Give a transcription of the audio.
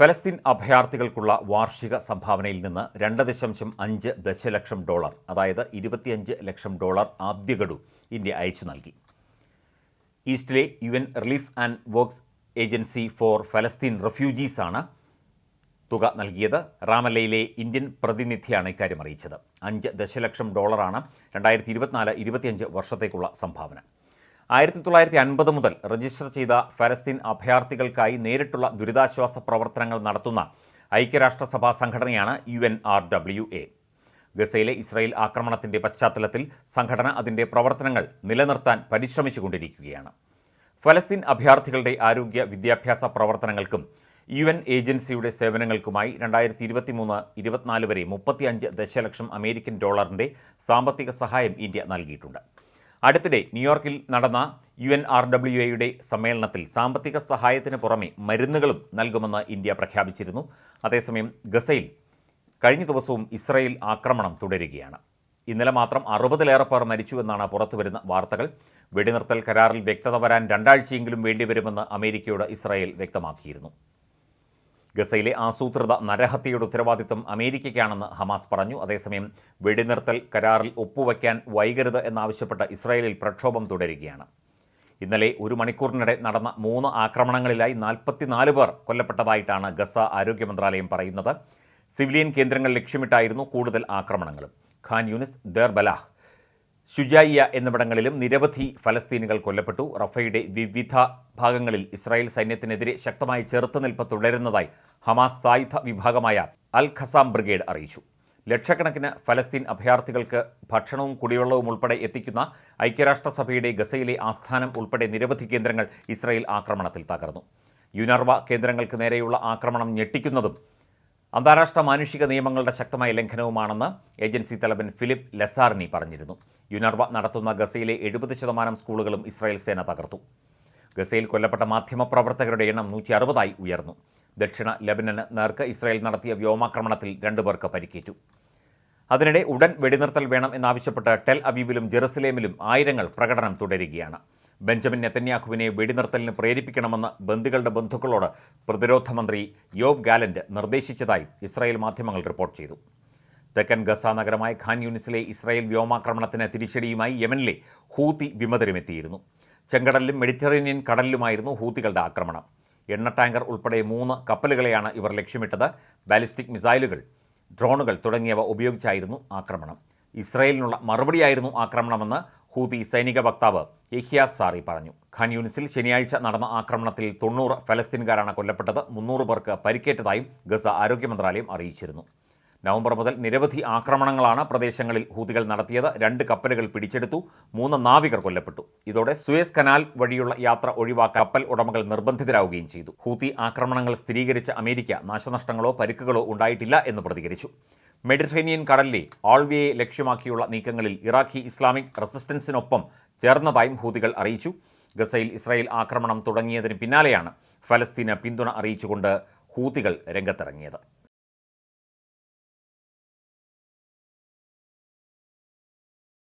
ഫലസ്തീൻ അഭയാർത്ഥികൾക്കുള്ള വാർഷിക സംഭാവനയിൽ നിന്ന് രണ്ട് ദശാംശം അഞ്ച് ദശലക്ഷം ഡോളർ അതായത് ഇരുപത്തിയഞ്ച് ലക്ഷം ഡോളർ ആദ്യ ഗഡു ഇന്ത്യ അയച്ചു നൽകി. ഈസ്റ്റിലെ U N relief and works agency for ഫലസ്തീൻ റെഫ്യൂജീസാണ് തുക നൽകിയത്. റാമല്ലയിലെ ഇന്ത്യൻ പ്രതിനിധിയാണ് ഇക്കാര്യം അറിയിച്ചത്. അഞ്ച് ദശലക്ഷം ഡോളറാണ് രണ്ടായിരത്തി ഇരുപത്തിനാല് ഇരുപത്തിയഞ്ച് വർഷത്തേക്കുള്ള സംഭാവന. ആയിരത്തി തൊള്ളായിരത്തി അൻപത് മുതൽ രജിസ്റ്റർ ചെയ്ത ഫലസ്തീൻ അഭയാർത്ഥികൾക്കായി നേരിട്ടുള്ള ദുരിതാശ്വാസ പ്രവർത്തനങ്ങൾ നടത്തുന്ന ഐക്യരാഷ്ട്രസഭാ സംഘടനയാണ് U N R W A. ഗസയിലെ ഇസ്രായേൽ ആക്രമണത്തിന്റെ പശ്ചാത്തലത്തിൽ സംഘടന അതിന്റെ പ്രവർത്തനങ്ങൾ നിലനിർത്താൻ പരിശ്രമിച്ചുകൊണ്ടിരിക്കുകയാണ്. ഫലസ്തീൻ അഭയാർത്ഥികളുടെ ആരോഗ്യ വിദ്യാഭ്യാസ പ്രവർത്തനങ്ങൾക്കും യു എൻ ഏജൻസിയുടെ സേവനങ്ങൾക്കുമായി രണ്ടായിരത്തി ഇരുപത്തി മൂന്ന് ഇരുപത്തിനാല് വരെ മുപ്പത്തിയഞ്ച് ദശലക്ഷം അമേരിക്കൻ ഡോളറിന്റെ സാമ്പത്തിക സഹായം ഇന്ത്യ നൽകിയിട്ടുണ്ട്. അടുത്തിടെ ന്യൂയോർക്കിൽ നടന്ന യു എൻ ആർ ഡബ്ല്യു എയുടെ സമ്മേളനത്തിൽ സാമ്പത്തിക സഹായത്തിന് പുറമെ മരുന്നുകളും നൽകുമെന്ന് ഇന്ത്യ പ്രഖ്യാപിച്ചിരുന്നു. അതേസമയം ഗസയിൽ കഴിഞ്ഞ ദിവസവും ഇസ്രയേൽ ആക്രമണം തുടരുകയാണ്. ഇന്നലെ മാത്രം അറുപതിലേറെ പേർ മരിച്ചുവെന്നാണ് പുറത്തുവരുന്ന വാർത്തകൾ. വെടിനിർത്തൽ കരാറിൽ വ്യക്തത വരാൻ രണ്ടാഴ്ചയെങ്കിലും വേണ്ടിവരുമെന്ന് അമേരിക്കയോട് ഇസ്രായേൽ വ്യക്തമാക്കിയിരുന്നു. ഗസയിലെ ആസൂത്രിത നരഹത്യയുടെ ഉത്തരവാദിത്വം അമേരിക്കയ്ക്കാണെന്ന് ഹമാസ് പറഞ്ഞു. അതേസമയം വെടിനിർത്തൽ കരാറിൽ ഒപ്പുവയ്ക്കാൻ വൈകരുത് എന്നാവശ്യപ്പെട്ട് ഇസ്രായേലിൽ പ്രക്ഷോഭം തുടരുകയാണ്. ഇന്നലെ ഒരു മണിക്കൂറിനിടെ നടന്ന മൂന്ന് ആക്രമണങ്ങളിലായി നാൽപ്പത്തിനാല് പേർ കൊല്ലപ്പെട്ടതായിട്ടാണ് ഗസ ആരോഗ്യ മന്ത്രാലയം പറയുന്നത്. സിവിലിയൻ കേന്ദ്രങ്ങൾ ലക്ഷ്യമിട്ടായിരുന്നു കൂടുതൽ ആക്രമണങ്ങളും. Khan Younis Deir Balah Shujaiya എന്നിവിടങ്ങളിലും നിരവധി ഫലസ്തീനുകൾ കൊല്ലപ്പെട്ടു. റഫയുടെ വിവിധ ഭാഗങ്ങളിൽ ഇസ്രായേൽ സൈന്യത്തിനെതിരെ ശക്തമായ ചെറുത്തുനിൽപ്പ് തുടരുന്നതായി ഹമാസ് സായുധ വിഭാഗമായ അൽ ഖസാം ബ്രിഗേഡ് അറിയിച്ചു. ലക്ഷക്കണക്കിന് ഫലസ്തീൻ അഭയാർത്ഥികൾക്ക് ഭക്ഷണവും കുടിവെള്ളവും ഉൾപ്പെടെ എത്തിക്കുന്ന ഐക്യരാഷ്ട്രസഭയുടെ ഗസയിലെ ആസ്ഥാനം ഉൾപ്പെടെ നിരവധി കേന്ദ്രങ്ങൾ ഇസ്രായേൽ ആക്രമണത്തിൽ തകർന്നു. യുനർവ കേന്ദ്രങ്ങൾക്ക് നേരെയുള്ള ആക്രമണം ഞെട്ടിക്കുന്നതും അന്താരാഷ്ട്ര മാനുഷിക നിയമങ്ങളുടെ ശക്തമായ ലംഘനവുമാണെന്ന് ഏജൻസി തലവൻ ഫിലിപ്പ് ലെസാർനി പറഞ്ഞിരുന്നു. യുനർവ നടത്തുന്ന ഗസയിലെ എഴുപത് ശതമാനം സ്കൂളുകളും ഇസ്രായേൽ സേന തകർത്തു. ഗസയിൽ കൊല്ലപ്പെട്ട മാധ്യമപ്രവർത്തകരുടെ എണ്ണം നൂറ്റി അറുപതായി ഉയർന്നു. ദക്ഷിണ ലബനന് നേർക്ക് ഇസ്രായേൽ നടത്തിയ വ്യോമാക്രമണത്തിൽ രണ്ടു പേർക്ക് പരിക്കേറ്റു. അതിനിടെ ഉടൻ വെടിനിർത്തൽ വേണം എന്നാവശ്യപ്പെട്ട് ടെൽ അവീബിലും ജെറുസലേമിലും ആയിരങ്ങൾ പ്രകടനം തുടരുകയാണ്. ബെഞ്ചമിൻ നെത്തന്യാഹുവിനെ വെടിനിർത്തലിന് പ്രേരിപ്പിക്കണമെന്ന് ബന്ദികളുടെ ബന്ധുക്കളോട് പ്രതിരോധ മന്ത്രി യോബ് ഗാലന്റ് നിർദ്ദേശിച്ചതായി ഇസ്രായേൽ മാധ്യമങ്ങൾ റിപ്പോർട്ട് ചെയ്തു. തെക്കൻ ഗസ നഗരമായ ഖാൻ യൂണിസിലെ ഇസ്രായേൽ വ്യോമാക്രമണത്തിന് തിരിച്ചടിയുമായി യമനിലെ ഹൂത്തി വിമതരും വിമതരുമെത്തിയിരുന്നു. ചെങ്കടലിലും മെഡിറ്ററേനിയൻ കടലിലുമായിരുന്നു ഹൂത്തികളുടെ ആക്രമണം. എണ്ണ ടാങ്കർ ഉൾപ്പെടെ മൂന്ന് കപ്പലുകളെയാണ് ഇവർ ലക്ഷ്യമിട്ടത്. ബാലിസ്റ്റിക് മിസൈലുകൾ ഡ്രോണുകൾ തുടങ്ങിയവ ഉപയോഗിച്ചായിരുന്നു ആക്രമണം. ഇസ്രായേലിനുള്ള മറുപടിയായിരുന്നു ആക്രമണമെന്ന് ഹൂതി സൈനിക വക്താവ് യഹ്യ സാറി പറഞ്ഞു. ഖാൻ യൂണിസിൽ ശനിയാഴ്ച നടന്ന ആക്രമണത്തിൽ തൊണ്ണൂറ് ഫലസ്തീൻകാരാണ് കൊല്ലപ്പെട്ടത്. മുന്നൂറ് പേർക്ക് പരിക്കേറ്റതായും ഗസ ആരോഗ്യ മന്ത്രാലയം അറിയിച്ചിരുന്നു. നവംബർ മുതൽ നിരവധി ആക്രമണങ്ങളാണ് പ്രദേശങ്ങളിൽ ഹൂതികൾ നടത്തിയത്. രണ്ട് കപ്പലുകൾ പിടിച്ചെടുത്തു. മൂന്ന് നാവികർ കൊല്ലപ്പെട്ടു. ഇതോടെ സുയസ് കനാൽ വഴിയുള്ള യാത്ര ഒഴിവാക്കാൻ കപ്പൽ ഉടമകൾ നിർബന്ധിതരാവുകയും ചെയ്തു. ഹൂതി ആക്രമണങ്ങൾ സ്ഥിരീകരിച്ച അമേരിക്ക നാശനഷ്ടങ്ങളോ പരിക്കുകളോ ഉണ്ടായിട്ടില്ല എന്ന് പ്രതികരിച്ചു. മെഡിറ്ററേനിയൻ കടലിലെ ആൾവിയെ ലക്ഷ്യമാക്കിയുള്ള നീക്കങ്ങളിൽ ഇറാഖി ഇസ്ലാമിക് റെസിസ്റ്റൻസിനൊപ്പം ചേർന്നതായും ഹൂതികൾ അറിയിച്ചു. ഗസയിൽ ഇസ്രായേൽ ആക്രമണം തുടങ്ങിയതിന് പിന്നാലെയാണ് ഫലസ്തീന് പിന്തുണ അറിയിച്ചുകൊണ്ട് ഹൂതികൾ രംഗത്തിറങ്ങിയത്.